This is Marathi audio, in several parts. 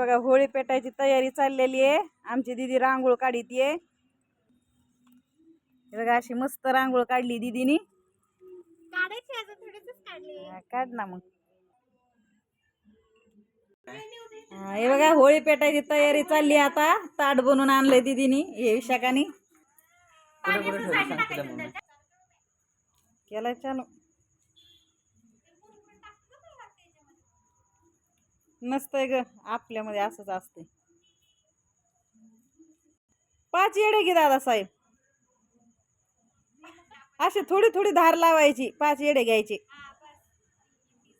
बघा होळी पेटायची तयारी चाललेली आहे. आमची दिदी रांगोळ काढीत आहे हे बघा अशी मस्त रांगोळ काढली दिदीनी. काढ ना मग. हा, हे बघा होळी पेटायची तयारी चालली आता. ताट बनवून आणलंय दिदीनी हे विशाखानी. केलाय चालू. नसतंय ग आपल्यामध्ये असंच असतंय. पाच येडे घे दादा साहेब. अशी थोडी थोडी धार लावायची पाच येडे घ्यायचे.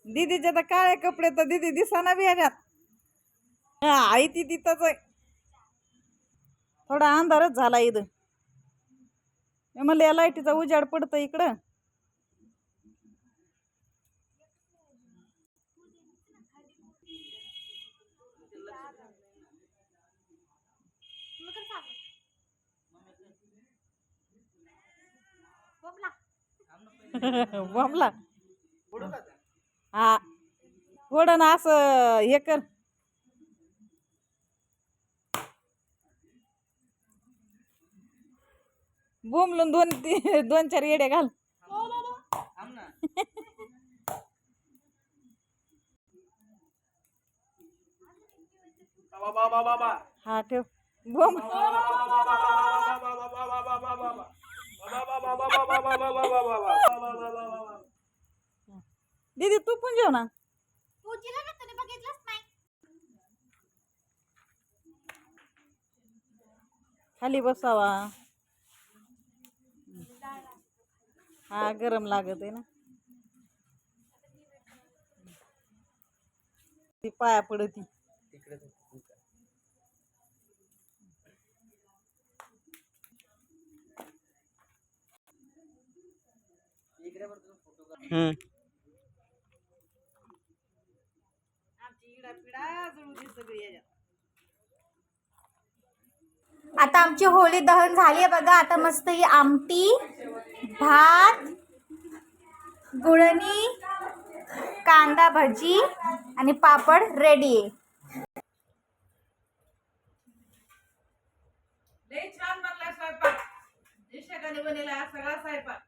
दीदीचे तर काळे कपडे तर दीदी दिसाना बी ह्याच्यात. हा आई ती तिथंच आहे. थोडा अंधारच झाला इथं. म्हणलं या लाईटीचा उजाड पडतो इकडं. बोंबला. हा. थोडं ना असं हे कर. बोंबलून दोन दोन चार येडे घाल. हा ठेव. बोंब. दीदी तू पण जेव ना. पूजीला ना तुम्ही बघितलंच नाही. खाली बसावा. हा गरम लागत आहे ना. ती पाया पडती. आमची इडा पिडा जळू दे सगळी याच्यात. आता आमची होळी दहन झाली आहे बघा. आता मस्त ही आमटी भात गुळणी कांदा भजी आणि पापड रेडी आहे. लय छान बनलाय स्वयंपाक. निशाकाने हा सगळा स्वयंपाक.